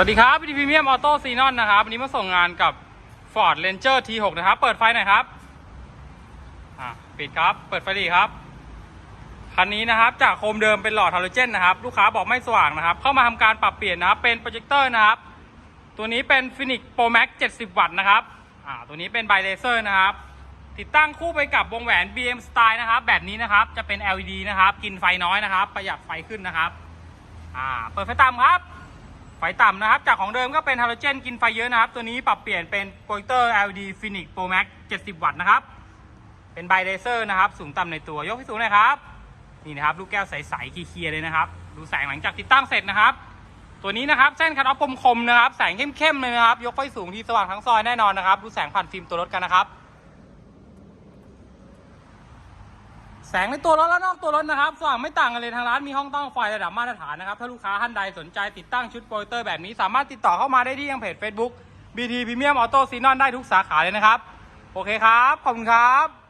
สวัสดีครับพีทีพรีเมียมออโต้ซีนอนนะครับวันนี้มาส่งงานกับ Ford Ranger T6 นะครับ เปิดไฟหน่อยครับอ่าปิดครับ เปิดไฟดีครับ คันนี้นะครับ จากโคมเดิมเป็นหลอดฮาโลเจนนะครับ ลูกค้าบอกไม่สว่างนะครับ เข้ามาทำการปรับเปลี่ยนนะครับ เป็นโปรเจคเตอร์นะครับ ตัวนี้เป็น Phoenix Pro Max 70 วัตต์นะครับอ่าตัวนี้เป็นไบเลเซอร์นะครับ ติดตั้งคู่ไปกับวงแหวน BM Style นะครับ แบบนี้นะครับ จะเป็น LED นะครับ กินไฟน้อยนะครับ ประหยัดไฟขึ้นนะครับอ่าเปิดไฟต่ำครับ ไฟต่ำนะครับ จากของเดิมก็เป็นฮาโลเจนกินไฟเยอะนะครับ ตัวนี้ปรับเปลี่ยนเป็นโปรเจคเตอร์ LED Phoenix Pro Max 70 วัตต์นะครับ เป็นไบเลเซอร์นะครับ สูงต่ำในตัวยกให้สูงหน่อยครับ นี่นะครับ ลูกแก้วใสๆเคลียร์เลยนะครับ ดูแสงหลังจากติดตั้งเสร็จนะครับ ตัวนี้นะครับเส้นคัทออฟคมๆนะครับ แสงเข้มๆเลยนะครับ ยกไฟสูงที่สว่างทั้งซอยแน่นอนนะครับ ดูแสงผ่านฟิล์มตัวรถกันนะครับ แสงในตัวรถและนอกตัวรถนะครับสว่างไม่ต่างกันเลยทางร้านมีห้องตั้งไฟระดับมาตรฐานนะครับ ถ้าลูกค้าท่านใดสนใจติดตั้งชุดโปรเจคเตอร์แบบนี้ สามารถติดต่อเข้ามาได้ที่ยังเพจ Facebook BT Premium Auto s e n o n ได้ทุกสาขาเลยนะครับ โอเคครับ ขอบคุณครับ